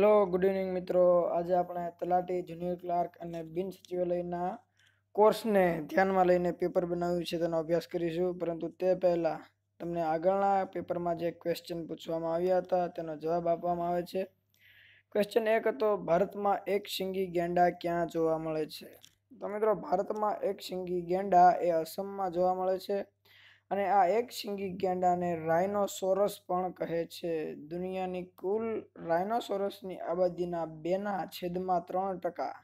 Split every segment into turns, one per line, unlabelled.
Hello good evening મિત્રો. આજે આપણે તલાટી જુનિયર ક્લાર્ક અને બિન સચિવાલયના કોર્સને ધ્યાનમાં લઈને પેપર બનાવ્યું છે, તેનો અભ્યાસ કરીશું. પરંતુ તે પહેલાં તમને આગળના પેપરમાં જે ક્વેશ્ચન પૂછવામાં આવ્યા હતા, તેનો જવાબ આપવામાં આવે છે. ક્વેશ્ચન એક હતો, ભારતમાં એક શિંગી ગેંડા ક્યાં જોવા મળે છે? તો મિત્રો, ભારતમાં એક શિંગી ગેંડા એ અસમમાં જોવા મળે છે. અને આ એક શિંગી ગેંડાને રાઇનોસોરસ પણ કહે છે. દુનિયાની કુલ રાઇનોસોરસની આબાદીના બેના છેદમાં ત્રણ ટકા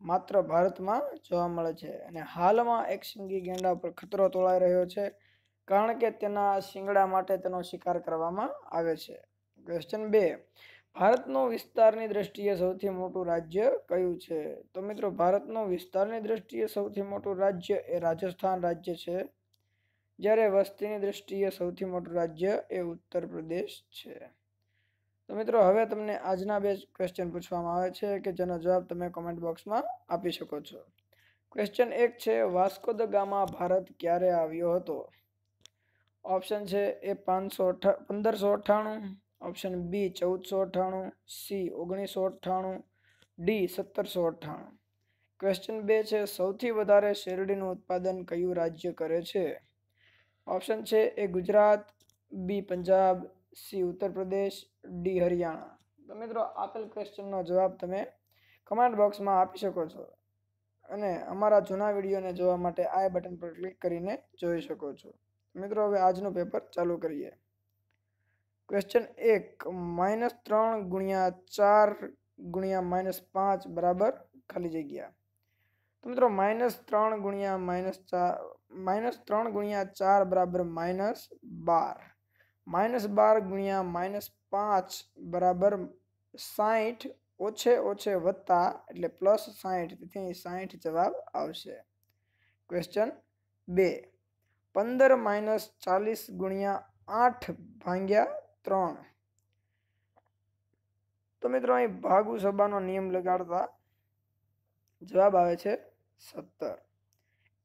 માત્ર ભારતમાં જોવા મળે છે. અને હાલમાં એક શિંગી ગેંડા પર ખતરો તોળાઈ રહ્યો છે કારણ કે તેના શિંગડા માટે તેનો શિકાર કરવામાં આવે છે. ક્વેશ્ચન બે, ભારતનો વિસ્તારની દ્રષ્ટિએ સૌથી મોટું રાજ્ય કયું છે? તો મિત્રો, ભારતનો વિસ્તારની દ્રષ્ટિએ સૌથી મોટું રાજ્ય એ રાજસ્થાન રાજ્ય છે. જ્યારે વસ્તીની દ્રષ્ટિએ સૌથી મોટું રાજ્ય એ ઉત્તર પ્રદેશ છે. તો મિત્રો, હવે તમને આજના બે ક્વેશ્ચન પૂછવામાં આવે છે કે જેનો જવાબ તમે કોમેન્ટ બોક્સમાં આપી શકો છો. ક્વેશ્ચન એક છે, વાસ્કો દ ગામા ભારત ક્યારે આવ્યો હતો? ઓપ્શન છે, એ પાંચસો પંદરસો અઠ્ઠાણું. ઓપ્શન બી ચૌદસો અઠ્ઠાણું. સી ઓગણીસો અઠ્ઠાણું. ડી સત્તરસો અઠ્ઠાણું. ક્વેશ્ચન બે છે, સૌથી વધારે શેરડીનું ઉત્પાદન કયું રાજ્ય કરે છે? ઓપ્શન છે A Gujarat, B Punjab, C Uttar Pradesh, D Haryana. તો મિત્રો, આપેલ ક્વેશ્ચનનો જવાબ તમે કમેન્ટ બોક્સમાં આપી શકો છો અને અમારા જૂના વિડીયોને જોવા માટે આ બટન પર ક્લિક કરીને જોઈ શકો છો. મિત્રો, હવે આજનું પેપર ચાલુ કરીએ. ક્વેશ્ચન એક માઇનસ ત્રણ ગુણ્યા ચાર ગુણ્યા માઇનસ પાંચ બરાબર ખાલી જગ્યા. તો મિત્રો માઇનસ ત્રણ ગુણ્યા માઇનસ ચાર માઇનસ ત્રણ ગુણ્યા ચાર બરાબર માઇનસ બાર. માઇનસ બાર ગુણ્યા માઇનસ પાંચ બરાબર સાઠ ઓછે ઓછે વત્તા એટલે પ્લસ સાહીઠ તેથી સાઠ જવાબ આવશે. ક્વેશ્ચન બે. પંદર માઇનસ ચાલીસ ગુણ્યા આઠ ભાંગ્યા ત્રણ. તો મિત્રો અહીં ભાગુ સભાનો નિયમ લગાડતા જવાબ આવે છે સત્તર.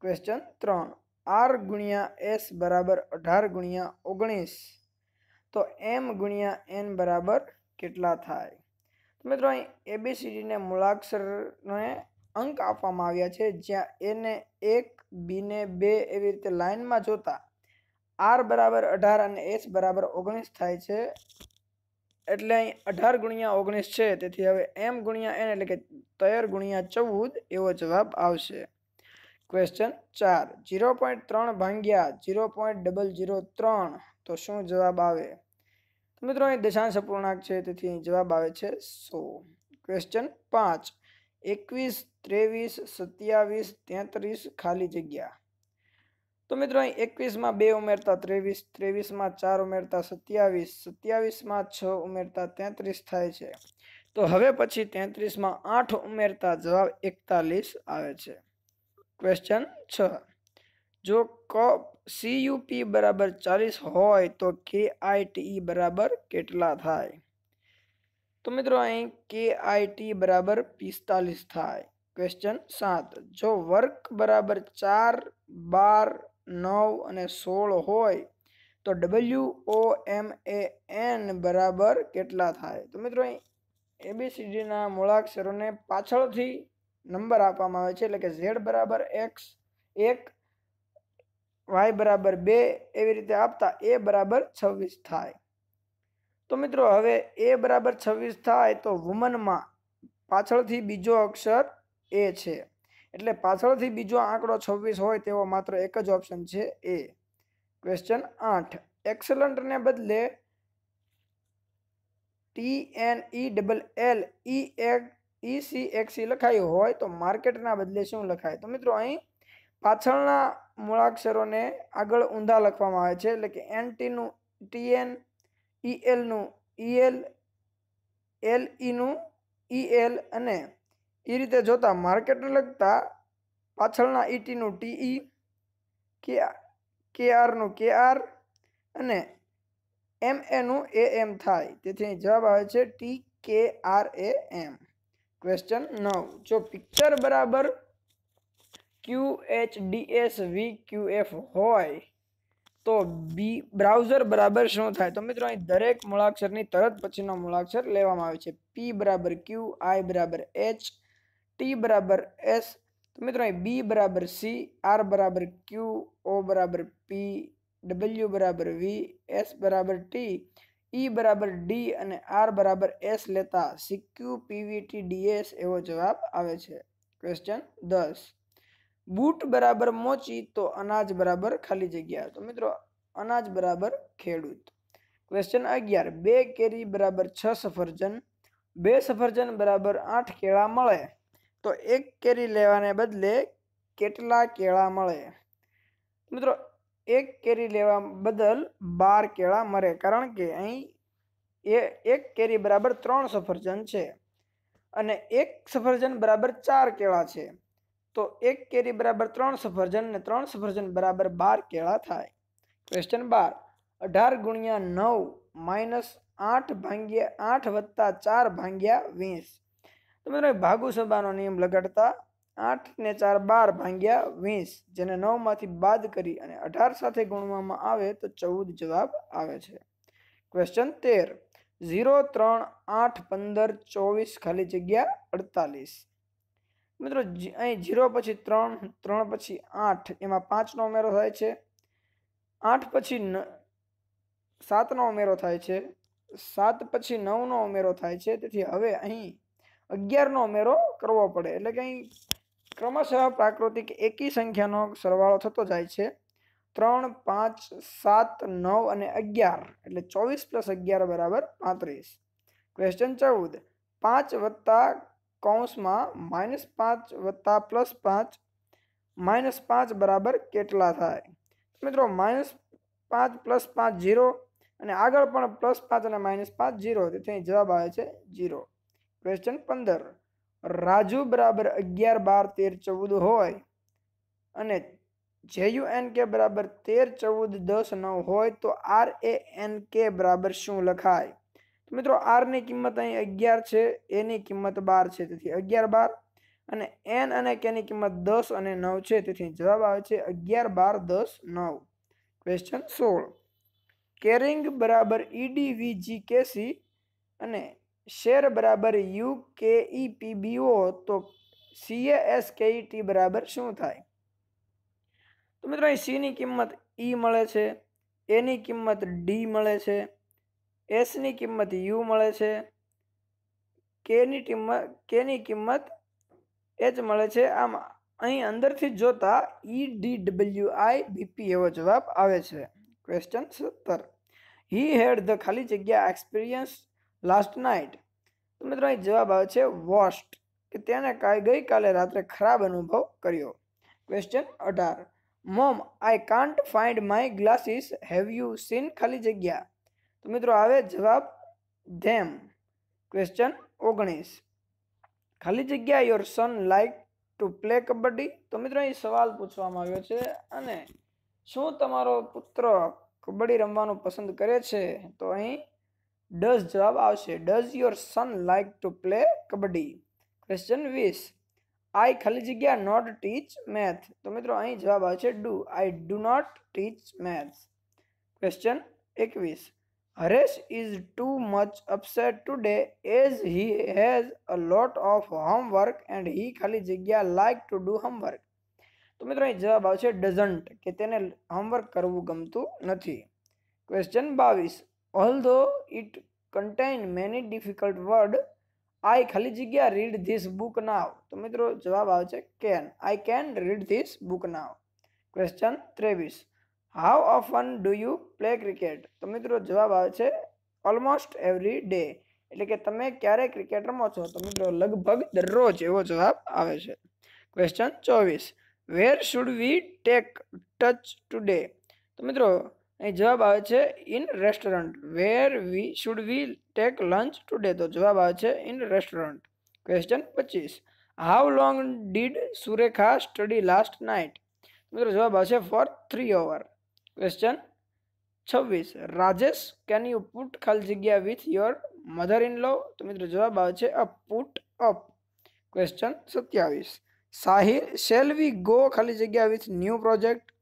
ક્વેશ્ચન ત્રણ. આર ગુણ્યા એસ બરાબર અઢાર ગુણ્યા ઓગણીસ. તો એમ ગુણ્યા એન બરાબર કેટલા થાય? તો મિત્રો અહીં એબીસીડીને મૂળાક્ષરને અંક આપવામાં આવ્યા છે. જ્યાં એને એક બીને બે એવી રીતે લાઇનમાં જોતા આર બરાબર અઢાર અને એસ બરાબર ઓગણીસ થાય છે. એટલે અહીં અઢાર ગુણ્યા ઓગણીસ છે. તેથી હવે એમ ગુણ્યા એન એટલે કે તૈયાર ગુણ્યા ચૌદ એવો જવાબ આવશે. ક્વેશ્ચન ચાર. જીરો પોઈન્ટ ત્રણ ભાંગ્યા જીરો પોઈન્ટ ડબલ જીરો ત્રણ. તો શું જવાબ આવે? તો મિત્રો, અહીં દશાંશ અપૂર્ણાંક છે, તેથી અહીં જવાબ આવે છે સો. ક્વેશ્ચન પાંચ. એકવીસ, ત્રેવીસ, સત્યાવીસ, તેત્રીસ ખાલી જગ્યા. તો મિત્રો, અહીં એકવીસમાં બે ઉમેરતા ત્રેવીસ, ત્રેવીસમાં ચાર ઉમેરતા સત્યાવીસ, સત્યાવીસમાં છ ઉમેરતા તેત્રીસ થાય છે. તો હવે પછી તેત્રીસમાં આઠ ઉમેરતા જવાબ એકતાલીસ આવે છે. ક્વેશ્ચન છ. જો કપ સીયુપી બરાબર ચાલીસ હોય તો કે આઈ ટી બરાબર કેટલા થાય? તો મિત્રો અહીં કે આઈટી બરાબર પિસ્તાલીસ થાય. ક્વેશ્ચન સાત. જો વર્ક બરાબર ચાર, બાર, નવ અને સોળ હોય તો W O M A N બરાબર કેટલા થાય? તો મિત્રો એબીસીડીના મૂળાક્ષરોને પાછળથી નંબર આપવામાં આવે છે, એટલે કે ઝેડ બરાબર એક્સ, એક વાય બરાબર બે, એવી રીતે આપતા એ બરાબર છવ્વીસ થાય. તો મિત્રો, હવે એ બરાબર છવ્વીસ થાય તો વુમનમાં પાછળથી બીજો અક્ષર એ છે. એટલે પાછળથી બીજો આંકડો છવ્વીસ હોય તેવો માત્ર એક જ ઓપ્શન છે એ. ક્વેશ્ચન આઠ. એક્સલન્ટને બદલે T N E double L E એક ઈ સી એક્સી લખાયું હોય તો માર્કેટના બદલે શું લખાય? તો મિત્રો અહીં પાછળના મૂળાક્ષરોને આગળ ઊંધા લખવામાં આવે છે. એટલે કે એન ટીનું ટીએન ઈએલનું ઈએલ એલ ઈનું ઈએલ અને એ રીતે જોતા માર્કેટને લગતા પાછળના ઈટીનું ટીઈ કે કે આરનું કે આર અને એમ એનું એ એમ થાય. તેથી જવાબ આવે છે ટી કે આર એ એમ ક્વેશ્ચન નવ. જો પિક્ચર બરાબર Q H D S V Q F હોય, તો બી બ્રાઉઝર બરાબર શું થાય? તો મિત્રો અહીં દરેક મૂળાક્ષરની તરત પછીનો મૂળાક્ષર લેવામાં આવે છે. પી બરાબર ક્યુ આઈ બરાબર એચ ટી બરાબર એસ તો મિત્રો અહીં બી બરાબર સી આર બરાબર ક્યુ ઓ બરાબર પી ડબલ્યુ બરાબર વી એસ બરાબર ટી ઈ બરાબર ડી અને આર બરાબર એસ લેતા સીક્યુ પીવીટી ડીએસ એવો જવાબ આવે છે. ક્વેશ્ચન દસ. બૂટ બરાબર મોચી તો અનાજ બરાબર ખાલી જગ્યા. તો મિત્રો, અનાજ બરાબર ખેડૂત. ક્વેશ્ચન અગિયાર. બે કેરી બરાબર છ સફરજન. બે સફરજન બરાબર આઠ કેળા મળે. તો એક કેરી લેવાને બદલે કેટલા કેળા મળે? મિત્રો એક કેરી લેવા બદલ બાર કેળા મરે, કારણ કે અહીં એ એક કેરી બરાબર ત્રણ સફરજન છે અને એક સફરજન બરાબર ચાર કેળા છે. તો એક કેરી બરાબર ત્રણ સફરજન ને ત્રણ સફરજન બરાબર બાર કેળા થાય. ક્વેશ્ચન બાર. અઢાર ગુણ્યા નવ માઇનસ આઠ ભાંગ્યા આઠ વત્તા ચાર ભાંગ્યા વીસ. તો મિત્રો ભાગુ સભાનો નિયમ લગાડતા આઠ ને ચાર બાર ભાંગ્યા વીસ, જેને નવમાંથી બાદ કરી અને અઢાર સાથે ગુણવામાં આવે તો ચૌદ જવાબ આવે છે. ક્વેશ્ચન તેર. ઝીરો, ત્રણ, આઠ, પંદર, ચોવીસ, ખાલી જગ્યા અડતાલીસ. મિત્રો અહીં ઝીરો પછી ત્રણ ત્રણ પછી આઠ, એમાં પાંચનો ઉમેરો થાય છે. આઠ પછી સાતનો ઉમેરો થાય છે. સાત પછી નવનો ઉમેરો થાય છે. તેથી હવે અહીં અગિયારનો ઉમેરો કરવો પડે. એટલે કે અહીં ક્રમશઃ પ્રાકૃતિક એકી સંખ્યાનો સરવાળો થતો જાય છે. ત્રણ, પાંચ, સાત, નવ અને અગિયાર, એટલે ચોવીસ પ્લસ અગિયાર બરાબર પાંત્રીસ. ક્વેશ્ચન ચૌદ. પાંચ વત્તા કૌંસમાં માઇનસ પાંચ વત્તા પ્લસ પાંચ, માઇનસ પાંચ બરાબર કેટલા થાય? મિત્રો, માઇનસ પાંચ પ્લસ પાંચ જીરો અને આગળ પણ પ્લસ પાંચ અને માઇનસ પાંચ જીરો તેથી જવાબ આવે છે જીરો ક્વેશ્ચન પંદર. રાજુ બરાબર અગિયાર, બાર, તેર, ચૌદ હોય અને જેયુ એન કે બરાબર તેર, ચૌદ, દસ, નવ હોય તો આર એ એન કે બરાબર શું લખાય? તો મિત્રો આરની કિંમત અહીં અગિયાર છે એની કિંમત બાર છે. તેથી અગિયાર, બાર અને એન અને કેની કિંમત દસ અને નવ છે. તેથી જવાબ આવે છે અગિયાર, બાર, દસ, નવ. ક્વેશ્ચન સોળ. કેરિંગ બરાબર E D V K C અને શેર બરાબર U K E P BO તો સીએ એસ કે ટી બરાબર શું થાય? તો મિત્રો અહીં સીની કિંમત ઈ મળે છે, એની કિંમત ડી મળે છે, એસની કિંમત યુ મળે છે, કેની કિંમત કેની કિંમત એચ મળે છે. આમ અહીં અંદરથી જોતા E D W I B P એવો જવાબ આવે છે. ક્વેશ્ચન સત્તર. હી હેડ ધ ખાલી જગ્યા એક્સપિરિયન્સ લાસ્ટ નાઇટ તો મિત્રો, અહીં જવાબ આવે છે વોસ્ટ કે તેને ગઈકાલે રાત્રે ખરાબ અનુભવ કર્યો. ક્વેશ્ચન અઢાર. Mom I can't find my glasses have you seen ખાલી જગ્યા? તો મિત્રો, આવે જવાબ ધેમ. ક્વેશ્ચન ઓગણીસ. ખાલી જગ્યા your son like to play kabaddi? તો મિત્રો, અહીં સવાલ પૂછવામાં આવ્યો છે, અને શું તમારો પુત્ર કબડ્ડી રમવાનું પસંદ કરે છે? તો અહીં ડઝ જવાબ આવશે does your son like to play kabaddi question વીસ આઈ ખાલી જગ્યા નોટ ટીચ મેથ તો મિત્રો અહીં જવાબ આવે છે do I do not teach maths question એકવીસ Haresh is too much upset today as he has a lot of homework and he ખાલી જગ્યા લાઈક ટુ ડુ હોમવર્ક તો મિત્રો અહીં જવાબ આવશે ડઝન્ટ કે તેને હોમવર્ક કરવું ગમતું નથી ક્વેશ્ચન બાવીસ although it contain many difficult word I ખાલી જગ્યા રીડ ધીસ બુક નાવ તો મિત્રો જવાબ આવે છે can I can read this book now question ત્રેવીસ. How often do you play cricket તો મિત્રો જવાબ આવે છે ઓલમોસ્ટ એવરી ડે એટલે કે તમે ક્યારે ક્રિકેટ રમો છો? તો મિત્રો લગભગ દરરોજ એવો જવાબ આવે છે. ક્વેશ્ચન ચોવીસ. Where should we take touch today તો મિત્રો અહીં જવાબ આવે છે in restaurant where we should we take lunch today તો જવાબ આવે છે ઇન રેસ્ટોરન્ટ ક્વેશ્ચન પચીસ how long did Surekha study last night મિત્રો, જવાબ આવશે ફોર થ્રી અવર ક્વેશ્ચન છવ્વીસ રાજેશ કેન યુ પુટ ખાલી જગ્યા with your mother in law તો મિત્રો, જવાબ આવે છે અ પુટ અપ ક્વેશ્ચન સત્યાવીસ સાહિર શેલ વી ગો ખાલી જગ્યા વિથ ન્યૂ પ્રોજેક્ટ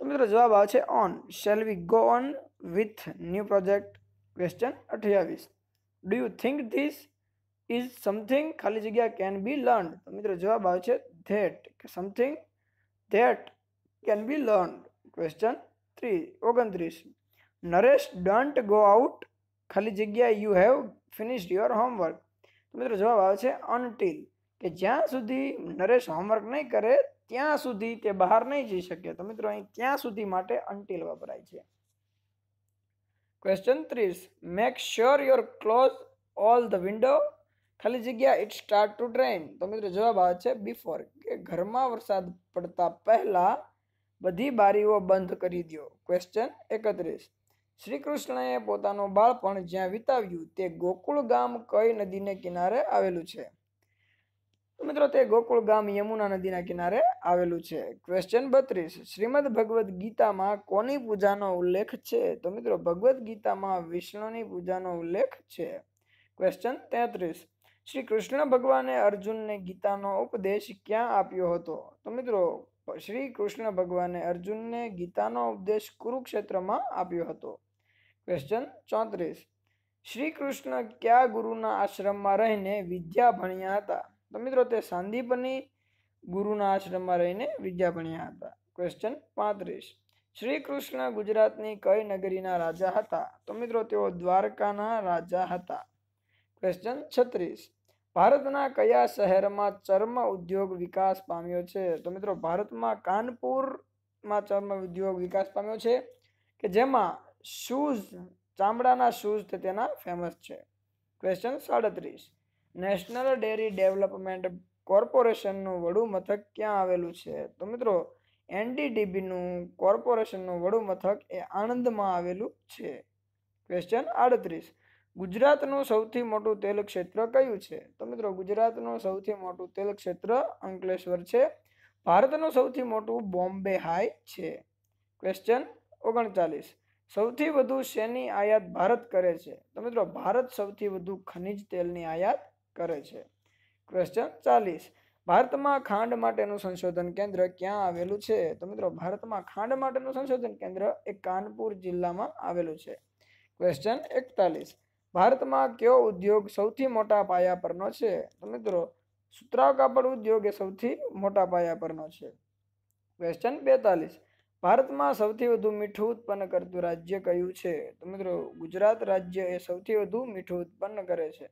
તો મિત્રો જવાબ આવે છે on shall we go on with new project question અઠ્યાવીસ do you think this is something ખાલી જગ્યા કેન બી લર્ન તો મિત્રો જવાબ આવે છે ધેટ કે something that can be learn question three ઓગણત્રીસ નરેશ ડોન્ટ ગો આઉટ ખાલી જગ્યા you have finished your homework તો મિત્રો જવાબ આવે છે અનટિલ કે જ્યાં સુધી નરેશ હોમવર્ક નહીં કરે ત્યાં સુધી તે બહાર નહીં જઈ શકે. તો મિત્રો, અહીં ત્યાં સુધી માટે અનટિલ વપરાય છે. ક્વેશ્ચન ત્રીસ. Make sure your close all the window ખાલી જગ્યા ઇટ સ્ટાર્ટ ટુ ટ્રેન તો મિત્રો, જવાબ આવે છે બિફોર કે ઘરમાં વરસાદ પડતા પહેલાં બધી બારીઓ બંધ કરી દો ક્વેશ્ચન એકત્રીસ. શ્રી કૃષ્ણએ પોતાનું બાળપણ જ્યાં વિતાવ્યું તે ગોકુળ ગામ કઈ નદીને કિનારે આવેલું છે? તો મિત્રો તે ગોકુળ ગામ યમુના નદીના કિનારે આવેલું છે. ક્વેશ્ચન બત્રીસ. શ્રીમદ ભગવદ્ ગીતામાં કોની પૂજાનો ઉલ્લેખ છે? તો મિત્રો ભગવદ્ ગીતામાં વિષ્ણુની પૂજાનો ઉલ્લેખ છે. ક્વેશ્ચન તેત્રીસ. શ્રી કૃષ્ણ ભગવાને અર્જુનને ગીતાનો ઉપદેશ ક્યાં આપ્યો હતો? તો મિત્રો શ્રી કૃષ્ણ ભગવાને અર્જુનને ગીતાનો ઉપદેશ કુરુક્ષેત્રમાં આપ્યો હતો. ક્વેશ્ચન ચોત્રીસ. શ્રી કૃષ્ણ કયા ગુરુના આશ્રમમાં રહીને વિદ્યા ભણ્યા હતા? તો મિત્રો તે સાંદીપની ગુરુના આશ્રમમાં રહીને વિદ્યા ભણ્યા હતા. ક્વેશ્ચન પાંત્રીસ. શ્રી કૃષ્ણ ગુજરાતની કઈ નગરીના રાજા હતા? તો મિત્રો તેઓ દ્વારકાના રાજા હતા. ક્વેશ્ચન છત્રીસ. ભારતના કયા શહેરમાં ચર્મ ઉદ્યોગ વિકાસ પામ્યો છે? તો મિત્રો ભારતમાં કાનપુરમાં ચર્મ ઉદ્યોગ વિકાસ પામ્યો છે કે જેમાં શૂઝ ચામડાના શૂઝ તેના ફેમસ છે? ક્વેશ્ચન સાડત્રીસ. નેશનલ ડેરી ડેવલપમેન્ટ કોર્પોરેશનનું વડુ મથક ક્યાં આવેલું છે? તો મિત્રો, એનડીડીબીનું કોર્પોરેશનનું વડુ મથક એ આણંદમાં આવેલું છે. ક્વેશ્ચન આડત્રીસ. ગુજરાતનું સૌથી મોટું તેલ ક્ષેત્ર કયું છે? તો મિત્રો, ગુજરાતનું સૌથી મોટું તેલ ક્ષેત્ર અંકલેશ્વર છે. ભારતનું સૌથી મોટું બોમ્બે હાઈ છે. ક્વેશ્ચન ઓગણચાલીસ. સૌથી વધુ શેની આયાત ભારત કરે છે? તો મિત્રો, ભારત સૌથી વધુ ખનિજ તેલની આયાત કરે છે. ક્વેશ્ચન ચાલીસ. ભારતમાં ખાંડ માટેનું સંશોધન કેન્દ્ર ક્યાં આવેલું છે? તો મિત્રો, ભારતમાં ખાંડ માટેનું સંશોધન કેન્દ્ર એ કાનપુર જિલ્લામાં આવેલું છે. ક્વેશ્ચન એકતાલીસ. ભારતમાં કયો ઉદ્યોગ સૌથી મોટા પાયા પરનો છે? તો મિત્રો સુતરાવ કાપડ ઉદ્યોગ એ સૌથી મોટા પાયા પરનો છે. ક્વેશ્ચન બેતાલીસ. ભારતમાં સૌથી વધુ મીઠું ઉત્પન્ન કરતું રાજ્ય કયું છે? તો મિત્રો, ગુજરાત રાજ્ય એ સૌથી વધુ મીઠું ઉત્પન્ન કરે છે.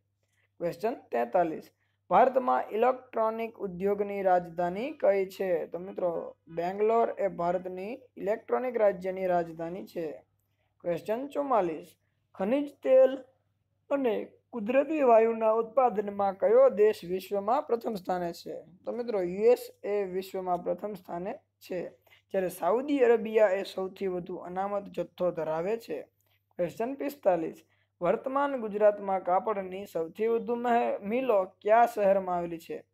ક્વેશ્ચન તેતાલીસ. ભારતમાં ઇલેક્ટ્રોનિક ઉદ્યોગની રાજધાની કઈ છે? તો મિત્રો, બેંગ્લોર એ ભારતની ઇલેક્ટ્રોનિક રાજ્યની રાજધાની છે. ક્વેશ્ચન ચુમ્માલીસ. ખનિજ તેલ અને કુદરતી વાયુના ઉત્પાદનમાં કયો દેશ વિશ્વમાં પ્રથમ સ્થાને છે? તો મિત્રો, યુએસ એ વિશ્વમાં પ્રથમ સ્થાને છે. જ્યારે સાઉદી અરેબિયા એ સૌથી વધુ અનામત જથ્થો ધરાવે છે. ક્વેશ્ચન પિસ્તાલીસ. વર્તમાન ગુજરાતમાં કાપડની સૌથી વધુ મિલો કયા શહેરમાં આવેલી છે?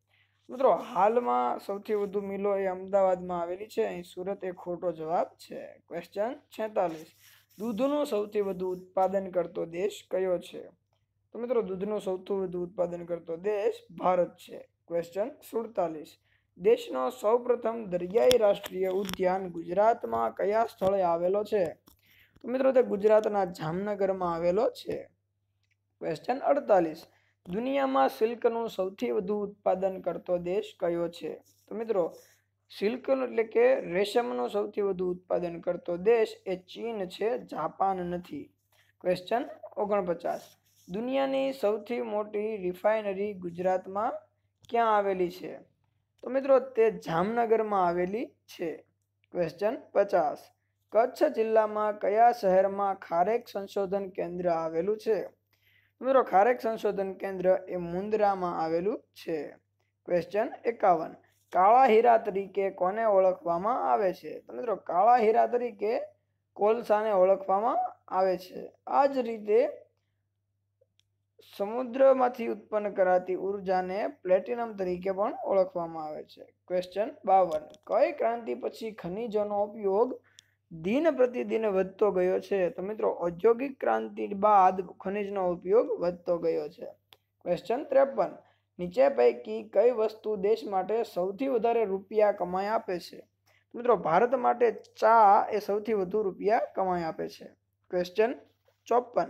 મિત્રો, હાલમાં સૌથી વધુ મિલો એ અમદાવાદમાં આવેલી છે. અહીં સુરત એ ખોટો જવાબ છે. ક્વેશ્ચન છેતાલીસ. દૂધનું સૌથી વધુ ઉત્પાદન કરતો દેશ કયો છે? તો મિત્રો, દૂધનું સૌથી વધુ ઉત્પાદન કરતો દેશ ભારત છે. ક્વેશ્ચન સુડતાલીસ. દેશનો સૌપ્રથમ દરિયાઈ રાષ્ટ્રીય ઉદ્યાન ગુજરાતમાં કયા સ્થળે આવેલો છે? તો મિત્રો તે ગુજરાતના જામનગરમાં આવેલો છે. ક્વેશ્ચન અડતાલીસ. દુનિયામાં સિલ્કનું સૌથી વધુ ઉત્પાદન કરતો દેશ કયો છે? તો મિત્રો, સિલ્કનું એટલે કે રેશમનું સૌથી વધુ ઉત્પાદન કરતો દેશ એ ચીન છે, જાપાન નથી. ક્વેશ્ચન ઓગણપચાસ. દુનિયાની સૌથી મોટી રિફાઇનરી ગુજરાતમાં ક્યાં આવેલી છે? તો મિત્રો, તે જામનગરમાં આવેલી છે. ક્વેશ્ચન પચાસ. કચ્છ જિલ્લામાં કયા શહેરમાં ખારેક સંશોધન કેન્દ્ર આવેલું છે? મિત્રો, ખારેક સંશોધન કેન્દ્ર એ મુન્દ્રામાં આવેલું છે. ક્વેશ્ચન એકાવન. કાળા હીરા તરીકે કોને ઓળખવામાં આવે છે? તો મિત્રો, કાળા હીરા તરીકે કોલસાને ઓળખવામાં આવે છે. આ જ રીતે સમુદ્રમાંથી ઉત્પન્ન કરાતી ઉર્જાને પ્લેટિનમ તરીકે પણ ઓળખવામાં આવે છે. ક્વેશ્ચન બાવન. કઈ ક્રાંતિ પછી ખનિજોનો ઉપયોગ દિન પ્રતિદિન વધતો ગયો છે. તો મિત્રો, ઔદ્યોગિક ક્રાંતિ બાદ ખનિજનો ઉપયોગ વધતો ગયો છે. ક્વેશ્ચન ત્રેપન. નીચે પૈકી કઈ વસ્તુ દેશ માટે સૌથી વધારે રૂપિયા કમાઈ આપે છે? મિત્રો, ભારત માટે ચા એ સૌથી વધુ રૂપિયા કમાઈ આપે છે. ક્વેશ્ચન ચોપન.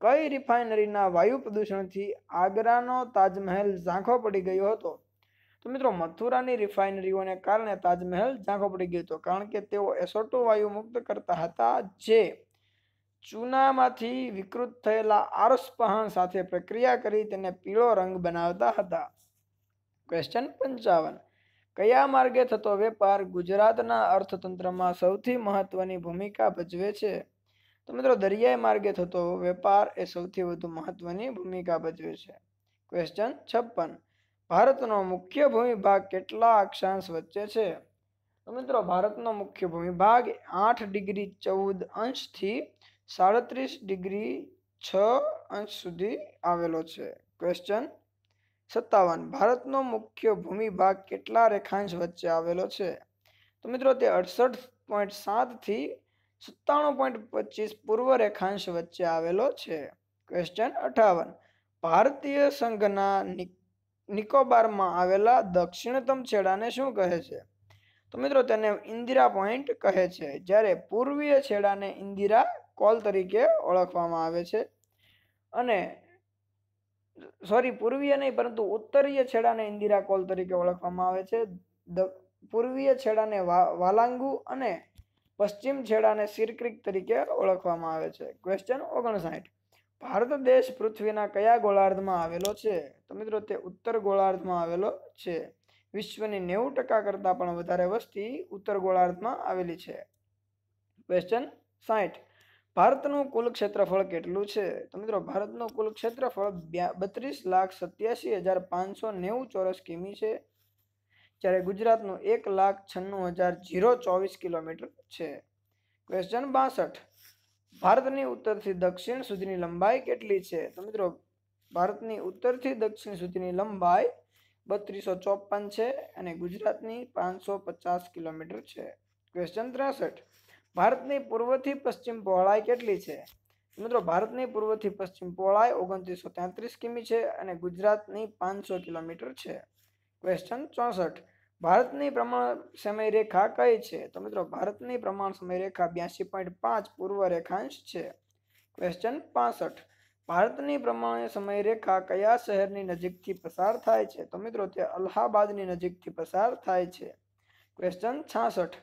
કઈ રિફાઇનરીના વાયુ પ્રદૂષણથી આગ્રાનો તાજમહેલ ઝાંખો પડી ગયો હતો? તો મિત્રો, મથુરાની રિફાઇનરીઓને કારણે તાજમહેલ ઝાંખો પડી ગયો હતો કારણ કે તેઓ એસોટો વાયુ મુક્ત કરતા હતા જે ચૂનામાંથી વિકૃત થયેલા આરસપહાણ સાથે પ્રક્રિયા કરી તેને પીળો રંગ બનાવતા હતા. ક્વેશ્ચન પંચાવન. કયા માર્ગે થતો વેપાર ગુજરાતના અર્થતંત્રમાં સૌથી મહત્વની ભૂમિકા ભજવે છે? તો મિત્રો, દરિયાઈ માર્ગે થતો વેપાર એ સૌથી વધુ મહત્વની ભૂમિકા ભજવે છે. ક્વેશ્ચન છપ્પન. ભારતનો મુખ્ય ભૂમિભાગ કેટલા અક્ષાંશ વચ્ચે છે? તો મિત્રો, ભારતનો મુખ્ય ભૂમિભાગ આઠ ડિગ્રી ચૌદ અંશથી સાડત્રીસ ડિગ્રી છ અંશ સુધી આવેલો છે. ક્વેશ્ચન સત્તાવન. ભારતનો મુખ્ય ભૂમિભાગ કેટલા રેખાંશ વચ્ચે આવેલો છે? તો મિત્રો, તે અડસઠ પોઈન્ટ સાતથી સત્તાણું પોઈન્ટ પચીસ પૂર્વ રેખાંશ વચ્ચે આવેલો છે. ક્વેશ્ચન અઠાવન. ભારતીય સંઘના નિકોબારમાં આવેલા દક્ષિણતમ છેડાને શું કહે છે? તો મિત્રો તેને ઇન્દિરા પોઈન્ટ કહે છે, જ્યારે પૂર્વીય છેડાને ઇન્દિરા કોલ તરીકે ઓળખવામાં આવે છે. અને સોરી, પૂર્વીય નહીં, પરંતુ ઉત્તરીય છેડાને ઇન્દિરા કોલ તરીકે ઓળખવામાં આવે છે. પૂર્વીય છેડાને વાલાંગુ અને પશ્ચિમ છેડાને સિરક્રિક તરીકે ઓળખવામાં આવે છે. ક્વેશ્ચન ઓગણસાઠ. ભારત દેશ પૃથ્વીના કયા ગોળાર્ધમાં આવેલો છે? તો મિત્રો તે ઉત્તર ગોળાર્ધમાં આવેલો છે. વિશ્વની નેવું ટકા કરતાં પણ વધારે વસ્તી ઉત્તર ગોળાર્ધમાં આવેલી છે. ક્વેશ્ચન સાઠ ભારતનું કુલ ક્ષેત્રફળ કેટલું છે? તો મિત્રો ભારતનું કુલ ક્ષેત્રફળ બત્રીસ લાખ સત્યાસી હજાર પાંચસો નેવું ચોરસ કિમી છે. જ્યારે ગુજરાતનું એક લાખ છન્નું હજાર જીરો ચોવીસ કિલોમીટર છે. ક્વેશ્ચન બાસઠ. ભારતની ઉત્તરથી દક્ષિણ સુધીની લંબાઈ કેટલી છે? તો મિત્રો, ભારતની ઉત્તરથી દક્ષિણ સુધીની લંબાઈ બત્રીસો ચોપન છે અને ગુજરાતની પાંચસો પચાસ કિલોમીટર છે. ક્વેશ્ચન ત્રેસઠ. ભારતની પૂર્વથી પશ્ચિમ પહોળાઈ કેટલી છે? મિત્રો, ભારતની પૂર્વથી પશ્ચિમ પહોળાઈ ઓગણત્રીસો તેત્રીસ કિમી છે અને ગુજરાતની પાંચસો કિલોમીટર છે. ક્વેશ્ચન ચોસઠ. ભારતની પ્રમાણ સમય રેખા કઈ છે? તો મિત્રો, ભારતની પ્રમાણ સમય રેખા બ્યાસી પોઈન્ટ પાંચ પૂર્વ રેખાંશ છે. ક્વેશ્ચન પાસઠ. ભારતની પ્રમાણે સમય રેખા કયા શહેરની નજીકથી પસાર થાય છે? તો મિત્રો, તે અલ્હાબાદની નજીકથી પસાર થાય છે. ક્વેશ્ચન છાસઠ.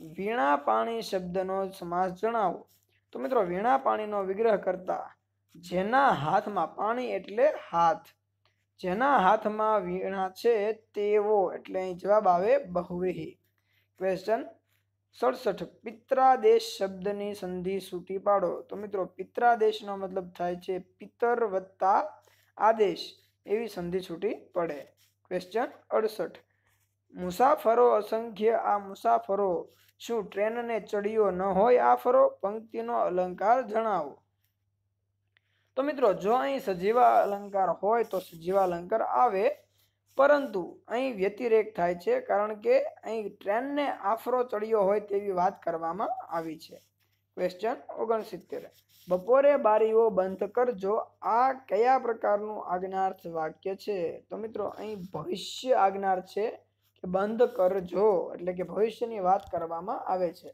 વીણા પાણી શબ્દનો સમાસ જણાવો. તો મિત્રો, વીણા પાણીનો વિગ્રહ કરતા જેના હાથમાં પાણી એટલે હાથ? જેના હાથમાં વીણા છે તેવો એટલે અહીં જવાબ આવે બહુવ્રીહી ક્વેશ્ચન સડસઠ. પિત્રાદેશ શબ્દની સંધિ સૂટી પાડો. તો મિત્રો, પિત્રાદેશનો મતલબ થાય છે પિતર વત્તા આદેશ. એવી સંધિ છૂટી પડે. ક્વેશ્ચન અડસઠ. મુસાફરો અસંખ્ય આ મુસાફરો. શું ટ્રેનને ચડ્યો ન હોય આ ફરો? પંક્તિનો અલંકાર જણાવો. તો મિત્રો, જો અહીં સજીવા અલંકાર હોય તો સજીવા અલંકાર આવે. પરંતુ અહીં વ્યતિરેક થાય છે કારણ કે અહીં ટ્રેનને આફરો ચડ્યો હોય તેવી વાત કરવામાં આવી છે. ક્વેશ્ચન ઓગણસિત્તેર. બપોરે બારીઓ બંધ કરજો. આ કયા પ્રકારનું આજ્ઞાર્થ વાક્ય છે? તો મિત્રો, અહીં ભવિષ્ય આજ્ઞાર છે કે બંધ કરજો, એટલે કે ભવિષ્યની વાત કરવામાં આવે છે.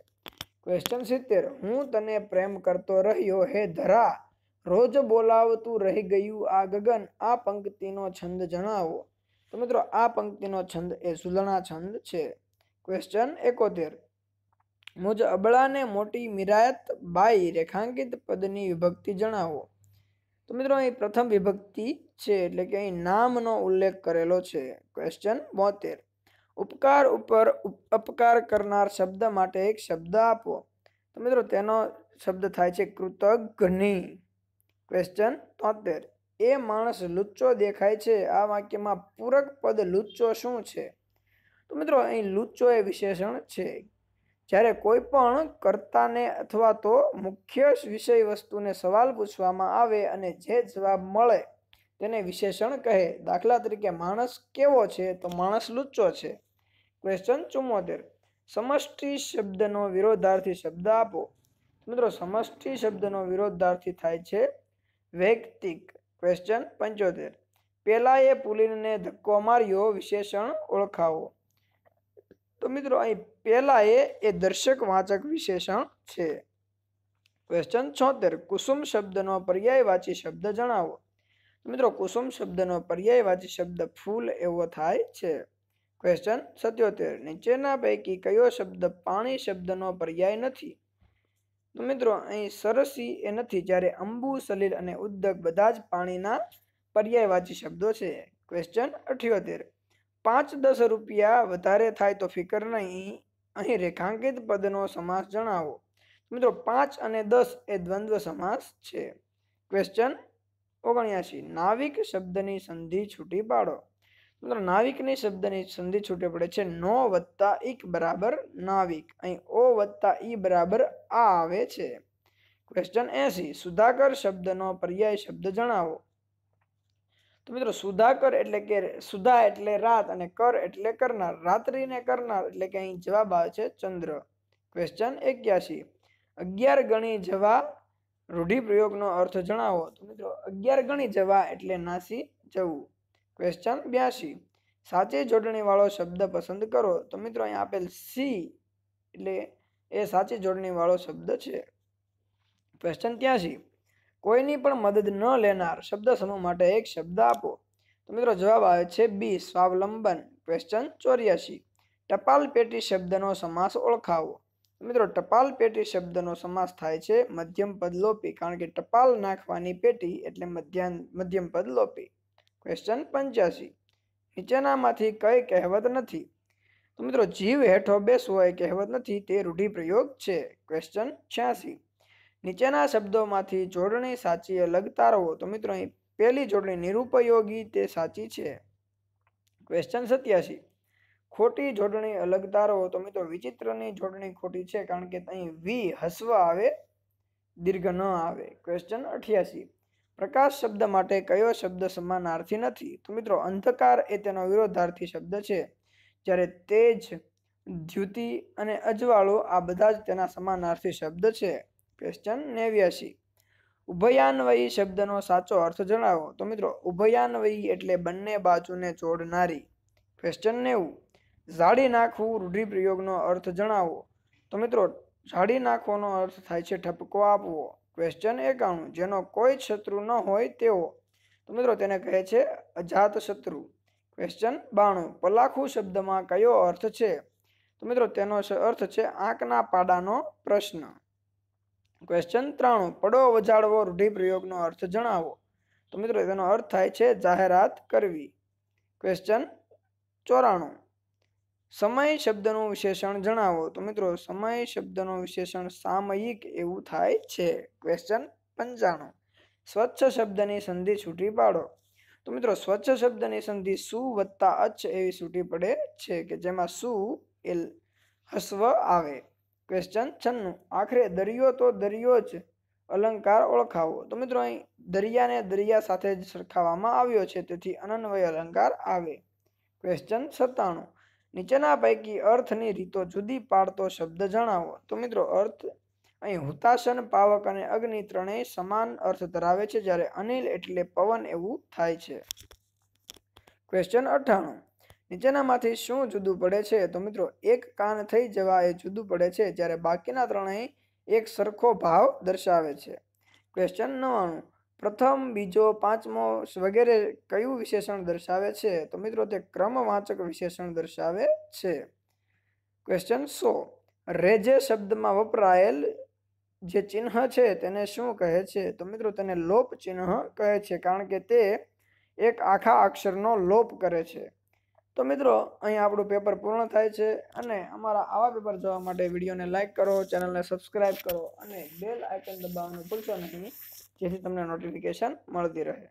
ક્વેશ્ચન સિત્તેર. હું તને પ્રેમ કરતો રહ્યો હે ધરા. રોજ બોલાવતું રહી ગયું આ ગગન, આ પંક્તિનો છંદ જણાવો. તો મિત્રો, આ પંક્તિનો છંદ એ સુલણા છંદ છે. ક્વેશ્ચન એકોતેર. મુજ અબળાને મોટી મિરાયત બાઈ રેખાંકિત પદની વિભક્તિ જણાવો. તો મિત્રો, અહીં પ્રથમ વિભક્તિ છે એટલે કે અહીં નામનો ઉલ્લેખ કરેલો છે. ક્વેશ્ચન બોતેર. ઉપકાર ઉપર અપકાર કરનાર શબ્દ માટે એક શબ્દ આપો. તો મિત્રો, તેનો શબ્દ થાય છે કૃતજ્ઞ ક્વેશ્ચન તોતેર. એ માણસ લુચ્ચો દેખાય છે. આ વાક્યમાં પૂરક પદ લુચ્ચો શું છે? તો મિત્રો, અહીં લુચ્ચો એ વિશેષણ છે. જ્યારે કોઈ પણ કર્તાને અથવા તો મુખ્ય વિષય વસ્તુને સવાલ પૂછવામાં આવે અને જે જવાબ મળે, તેને વિશેષણ કહે. દાખલા તરીકે, માણસ કેવો છે તો માણસ લુચ્ચો છે. ક્વેશ્ચન ચુમ્મોતેર. સમષ્ટિ શબ્દનો વિરોધાર્થી શબ્દ આપો. મિત્રો, સમષ્ટિ શબ્દનો વિરોધાર્થી થાય છે વૈયક્તિક ક્વેશ્ચન પંચોતેર. પેલા એ પુલિનને ધક્કો માર્યો, વિશેષણ ઓળખાવો. તો મિત્રો અહીં પહેલા એ એ દર્શક વાચક વિશેષણ છે. ક્વેશ્ચન છોતેર. કુસુમ શબ્દનો પર્યાયવાચી શબ્દ જણાવો. મિત્રો, કુસુમ શબ્દનો પર્યાયવાચી શબ્દ ફૂલ એવો થાય છે. ક્વેશ્ચન સત્યોતેર. નીચેના પૈકી કયો શબ્દ પાણી શબ્દનો પર્યાય નથી? તો મિત્રો, અહીં સરસી એ નથી જ્યારે અંબુ, સલીલ અને ઉદ્દક બધા જ પાણીના પર્યાયવાચી શબ્દો છે. ક્વેશ્ચન અઠ્યોતેર. પાંચ દસ રૂપિયા વધારે થાય તો ફિકર નહીં. અહીં રેખાંકિત પદનો સમાસ જણાવો. મિત્રો, પાંચ અને દસ એ દ્વંદ્વ સમાસ છે. ક્વેશ્ચન ઓગણ્યાસી નાવિક શબ્દની સંધિ છૂટી પાડો. મિત્રો નાવિકની શબ્દની સંધિ છૂટે પડે છે. નો વત્તા ઇક બરાબર નાવિક. અહીં ઓ વત્તા ઈ બરાબર આ આવે છે. ક્વેશ્ચન એસી સુધાકર શબ્દનો પર્યાય શબ્દ જણાવો. તો મિત્રો સુધાકર એટલે કે સુધા એટલે રાત અને કર એટલે કરનાર. રાત્રિને કરનાર એટલે કે અહીં જવાબ આવે છે ચંદ્ર. ક્વેશ્ચન એક્યાસી અગિયાર ગણી જવા રૂઢિપ્રયોગનો અર્થ જણાવો. તો મિત્રો અગિયાર ગણી જવા એટલે નાસી જવું. ક્વેશ્ચન બ્યાસી સાચી જોડણીવાળો શબ્દ પસંદ કરો. તો મિત્રો અહીં આપેલ સી એટલે એ સાચી જોડણીવાળો શબ્દ છે. ક્વેશ્ચન ત્યાંસી કોઈની પણ મદદ ન લેનાર શબ્દ સમૂહ માટે એક શબ્દ આપો. તો મિત્રો જવાબ આવે છે બી, સ્વાવલંબન. ક્વેશ્ચન ચોર્યાસી ટપાલ પેટી શબ્દનો સમાસ ઓળખાવો. મિત્રો ટપાલ પેટી શબ્દનો સમાસ થાય છે મધ્યમ પદ લોપી. કારણ કે ટપાલ નાખવાની પેટી એટલે મધ્યાન મધ્યમ પદ લોપી. ક્વેશ્ચન પંચ્યાસી. નીચેનામાંથી કઈ કહેવત નથી. તો મિત્રો, જીવ હેઠો બેસવો એ કહેવત નથી, તે રૂઢિપ્રયોગ છે. ક્વેશ્ચન છ્યાસી. નીચેના શબ્દોમાંથી જોડણી સાચી અલગ તારવો તો મિત્રો, અહીં પહેલી જોડણી નિરુપયોગી તે સાચી છે. ક્વેશ્ચન સત્યાસી. ખોટી જોડણી અલગ તારવો તો મિત્રો, વિચિત્રની જોડણી ખોટી છે, કારણ કે અહીં વી હસવા આવે, દીર્ઘ ન આવે. ક્વેશ્ચન અઠ્યાસી. પ્રકાશ શબ્દ માટે કયો શબ્દ સમાનાર્થી નથી? તો મિત્રો, અંધકાર એ તેનો વિરોધાર્થી શબ્દ છે. જ્યારે તેજ દ્યુતિ અને અજવાળો આ બધા જ તેના સમાનાર્થી શબ્દ છે. ક્વેશ્ચન નેવ્યાસી ઉભયાન્વયી શબ્દનો સાચો અર્થ જણાવો. તો મિત્રો, ઉભયાન્વયી એટલે બંને બાજુને જોડનારી. ક્વેશ્ચન નેવું. ઝાડી નાખવું રૂઢિપ્રયોગનો અર્થ જણાવો. તો મિત્રો ઝાડી નાખવાનો અર્થ થાય છે ઠપકો આપવો. ક્વેશ્ચન એકાણું, જેનો કોઈ શત્રુ ન હોય તેવો. તો મિત્રો તેને કહે છે અજાત શત્રુ. ક્વેશ્ચન બાણું, પલાખું શબ્દમાં કયો અર્થ છે? તો મિત્રો તેનો અર્થ છે આંકના પાડાનો પ્રશ્ન. ક્વેશ્ચન ત્રાણું, પડો વજાડવો, રૂઢિપ્રયોગનો અર્થ જણાવો. તો મિત્રો તેનો અર્થ થાય છે જાહેરાત કરવી. ક્વેશ્ચન ચોરાણું સમય શબ્દનું વિશેષણ જણાવો. તો મિત્રો, સમય શબ્દનું વિશેષણ સામયિક એવું થાય છે. ક્વેશ્ચન પંચાણું. સ્વચ્છ શબ્દની સંધિ છૂટી પાડો. તો મિત્રો, સ્વચ્છ શબ્દની સંધિ સુ વત્તા અચ્છ એવી છૂટી પડે છે કે જેમાં સુ એ હસ્વ આવે? ક્વેશ્ચન છન્નું. આખરે દરિયો તો દરિયો જ અલંકાર ઓળખાવો. તો મિત્રો, અહીં દરિયાને દરિયા સાથે જ સરખાવવામાં આવ્યો છે. તેથી અનન્વય અલંકાર આવે. ક્વેશ્ચન સત્તાણું. નીચેના પૈકી અર્થની રીતો જુદી પાડતો શબ્દ જણાવો. તો મિત્રો અર્થ અહીં હુતાશન, પાવક અને અગ્નિ ત્રણેય સમાન અર્થ ધરાવે છે જ્યારે અનિલ એટલે પવન એવું થાય છે. ક્વેશ્ચન અઠ્ઠાણું. નીચેનામાંથી શું જુદું પડે છે? તો મિત્રો એક કાન થઈ જવા એ જુદું પડે છે જ્યારે બાકીના ત્રણેય એક સરખો ભાવ દર્શાવે છે. ક્વેશ્ચન નવાણું પ્રથમ, બીજો, પાંચમો વગેરે કયું વિશેષણ દર્શાવે છે? તો મિત્રો, તે ક્રમવાચક વિશેષણ દર્શાવે છે. ક્વેશ્ચન સો. રેજે શબ્દમાં વપરાયેલ જે ચિહ્ન છે તેને શું કહે છે? તો મિત્રો, તેને લોપ ચિહ્ન કહે છે, કારણ કે તે એક આખા અક્ષરનો લોપ કરે છે. તો મિત્રો, અહીં આપણું પેપર પૂર્ણ થાય છે અને અમારા આવા પેપર જોવા માટે વિડીયોને લાઇક કરો, ચેનલને સબસ્ક્રાઈબ કરો અને બેલ આઇકન દબાવવાનું ભૂલશો નહીં. જેથી તમને નોટિફિકેશન મળતી રહે.